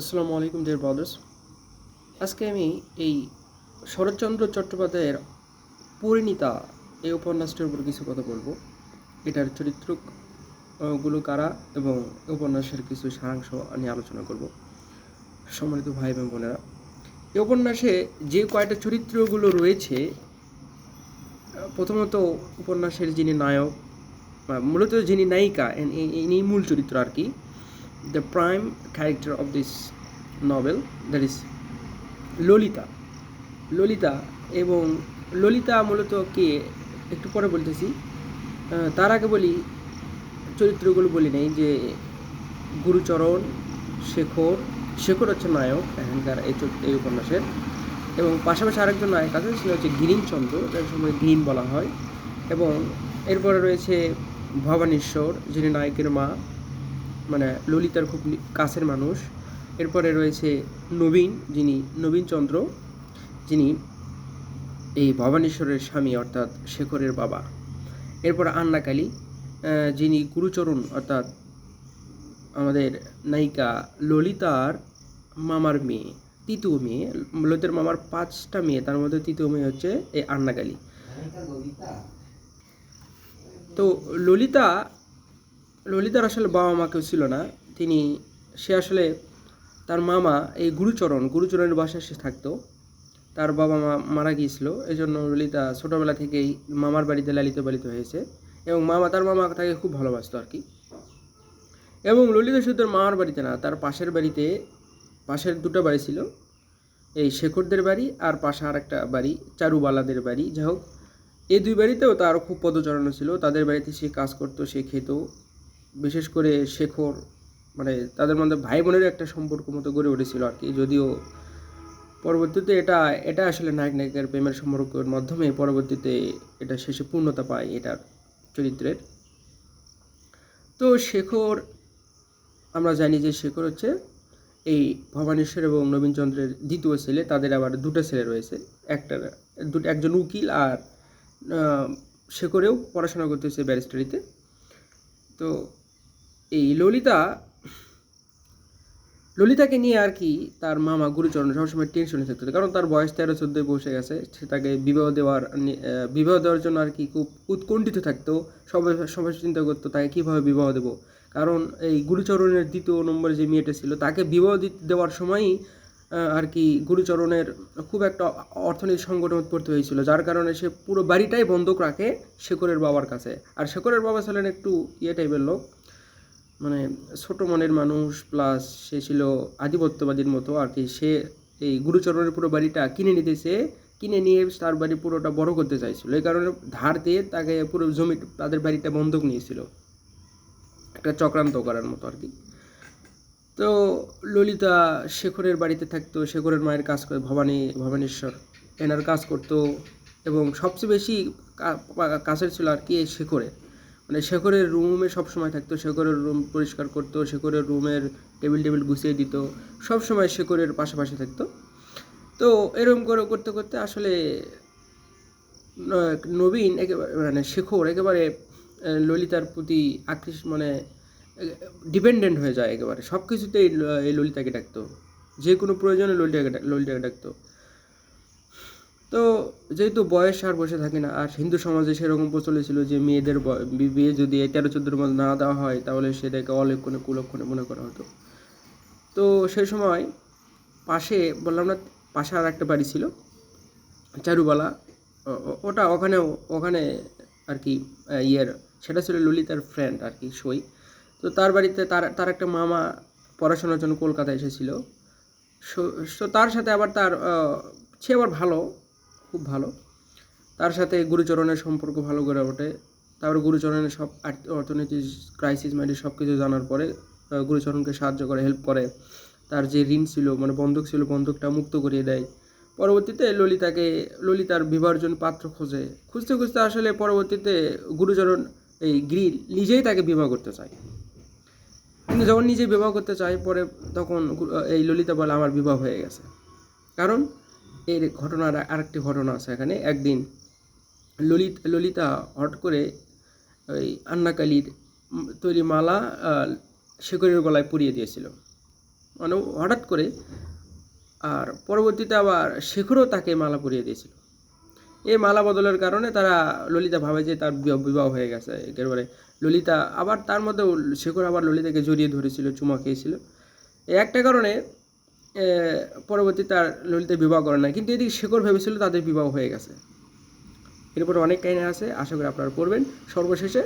আসসালামু আলাইকুম dear brothers আজকে আমি এই শরৎচন্দ্র চট্টোপাধ্যায়ের পরিণীতা এই উপন্যাসটির উপর কিছু কথা বলব। এটার চরিত্রগুলো কারা এবং উপন্যাসের কিছু সারাংশ নিয়ে আলোচনা করব। সম্মানিত ভাই এবং বোনেরা, এই উপন্যাসে যে কয়টা চরিত্রগুলো রয়েছে, প্রথমত উপন্যাসের যিনি নায়ক মূলত যিনি নায়িকা ইনি মূল চরিত্র আর কি the prime character of this novel, that is Lalita Lalita এবং ললিতা মূলত কে? একটু পরে বলতেছি। তার আগে বলি, চরিত্রগুলো বলি নেই, যে গুরুচরণ, শেখর শেখর হচ্ছে নায়ক এখানকার এই উপন্যাসের। এবং পাশাপাশি আরেকজন নায়ক আছে, সেটা হচ্ছে গিরিনচন্দ্র যার সময় গ্রিন বলা হয়। এবং এরপরে রয়েছে ভবানীশ্বর, যিনি নায়কের মা। মানে ললিতার খুব কাছের মানুষ। এরপরে রয়েছে নবীন, যিনি নবীনচন্দ্র যিনি এই ভবানীশ্বরের স্বামী, অর্থাৎ শেখরের বাবা। এরপর আন্নাকালী যিনি গুরুচরণ, অর্থাৎ আমাদের নায়িকা ললিতার মামার মেয়ে, তৃতীয় মেয়ে। ললিতার মামার পাঁচটা মেয়ে, তার মধ্যে তৃতীয় মেয়ে হচ্ছে এই আন্নাকালী তো ললিতা ললিতার আসলে বাবা মা কেউ ছিল না। তিনি, সে আসলে তার মামা এই গুরুচরণ, গুরুচরণের বাসায় সে থাকতো। তার বাবা মা মারা গিয়েছিল। এই জন্য ললিতা ছোটোবেলা থেকেই মামার বাড়িতে লালিত পালিত হয়েছে এবং মামা, তার মামা তাকে খুব ভালোবাসতো আর কি। এবং ললিতা শুধু মামার বাড়িতে না, তার পাশের বাড়িতে, পাশের দুটো বাড়ি ছিল। এই শেখরদের বাড়ি আর পাশে আর একটা বাড়ি, চারুবালাদের বাড়ি। যাই হোক, এই দুই বাড়িতেও তার খুব পদচারণ ছিল। তাদের বাড়িতে সে কাজ করতো, সে খেত। বিশেষ করে শেখর মানে তাদের মধ্যে ভাই বোনের একটা সম্পর্ক মতো গড়ে উঠেছিল আর কি। যদিও পরবর্তীতে এটা এটা আসলে নায়ক নায়িকার প্রেমের সম্পর্কের মাধ্যমে পরবর্তীতে এটা শেষে পূর্ণতা পায় এটার চরিত্রের। তো শেখর, আমরা জানি যে শেখর হচ্ছে এই ভবানেশ্বর এবং নবীনচন্দ্রের দ্বিতীয় ছেলে, তাদের আবার দুটো ছেলে রয়েছে। একটা দুটো একজন উকিল আর শেখরেও পড়াশোনা করতেছে ব্যারিস্টারিতে। তো এই ললিতা, ললিতাকে নিয়ে আর কি তার মামা গুরুচরণ সবসময় টেনশনে থাকতো। কারণ তার বয়স তেরো চোদ্দোয় বসে গেছে। সে তাকে বিবাহ দেওয়ার বিবাহ দেওয়ার জন্য আর কি খুব উৎকণ্ঠিত থাকতো। সবাই সবাই চিন্তা করতো, তাকে কীভাবে বিবাহ দেবো? কারণ এই গুরুচরণের দ্বিতীয় নম্বরে যে মেয়েটা ছিল, তাকে বিবাহ দেওয়ার সময়ই আর কি গুরুচরণের খুব একটা অর্থনৈতিক সংকটে পড়তে হয়েছিল। যার কারণে সে পুরো বাড়িটাই বন্ধক রাখে শেখরের বাবার কাছে। আর শেখরের বাবা ছিলেন একটু ইয়ে টাইপের লোক। মানে ছোট মনের মানুষ প্লাস সে ছিল আধিপত্যবাদীর মতো আর কি। সে এই গুরুচরণের পুরো বাড়িটা কিনে নিতেছে কিনে নিয়ে তার বাড়ি পুরোটা বড় করতে চাইছিল। এই কারণে ধার দিয়ে তাকে পুরো জমি, তাদের বাড়িটা বন্ধক নিয়েছিল। একটা চক্রান্ত করার মতো আর কি। তো ললিতা শেখরের বাড়িতে থাকতো, শেখরের মায়ের কাজ করে ভবানী, ভবানেশ্বর। এনার কাজ করতো এবং সবচেয়ে বেশি কাছের ছিল আর কি শেখরের মানে শেখরের রুমে সব সময় থাকতো শেখরের রুম পরিষ্কার করতো শেখরের রুমের টেবিল টেবিল গুছিয়ে দিত সব সময় শেখরের পাশাপাশি থাকতো। তো এরকম করে করতে করতে আসলে নবীন একেবারে মানে শেখর একেবারে ললিতার প্রতি আকৃষ্ট মানে ডিপেন্ডেন্ট হয়ে যায় একেবারে। সব কিছুতেই এই ললিতাকে ডাকতো। যে কোনো প্রয়োজনে ললিতাকে ললিতাকে ডাকতো। তো যেহেতু বয়স আর বসে থাকে না, আর হিন্দু সমাজে সেরকম প্রচলিত ছিল যে মেয়েদের বিয়ে যদি তেরো চোদ্দোর মধ্যে না দেওয়া হয়, তাহলে সেটাকে অলক্ষণে, কুলক্ষণে মনে করা হতো। তো সেই সময় পাশে বললাম না, পাশে আর একটা বাড়ি ছিল, চারুবালা ওটা ওখানে ওখানে আর কি ইয়ের, সেটা ছিল ললিতার ফ্রেন্ড আর কি, সই। তো তার বাড়িতে তার তার একটা মামা পড়াশোনার জন্য কলকাতায় এসেছিল। সো- তার সাথে আবার তার সে আবার ভালো খুব ভালো। তার সাথে গুরুচরণের সম্পর্ক ভালো করে ওঠে। তারপর গুরুচরণের সব অর্থনৈতিক ক্রাইসিস মানে সব কিছু জানার পরে গুরুচরণকে সাহায্য করে হেল্প করে। তার যে ঋণ ছিল মানে বন্ধক ছিল, বন্ধকটা মুক্ত করিয়ে দেয়। পরবর্তীতে ললিতাকে, ললিতার বিবাহের জন্য পাত্র খোঁজে। খুঁজতে খুঁজতে আসলে পরবর্তীতে গুরুচরণ এই গ্রিল নিজেই তাকে বিবাহ করতে চায়। কিন্তু যখন নিজে বিবাহ করতে চায়, পরে তখন এই ললিতা বলে, আমার বিবাহ হয়ে গেছে। কারণ এর ঘটনার আরেকটি ঘটনা আছে এখানে। একদিন ললিত, ললিতা হট করে ওই আন্নাকালির তৈরি মালা শেখরের গলায় পরিয়ে দিয়েছিল। মানে হঠাৎ করে আর পরবর্তীতে আবার শেখরও তাকে মালা পরিয়ে দিয়েছিল। এই মালা বদলের কারণে তারা ললিতা ভাবে যে তার বিবাহ হয়ে গেছে। একেবারে ললিতা আবার তার মধ্যে শেখর আবার ললিতাকে জড়িয়ে ধরেছিল, চুমা খেয়েছিল। এই একটা কারণে পরবর্তী তার ললিতা বিবাহ করে না কিন্তু এদিকে শেখর ভেবেছিল তাদের বিবাহ হয়ে গেছে। এরপর অনেক কাহিনী আছে, আশা করি আপনারা পড়বেন। সর্বশেষে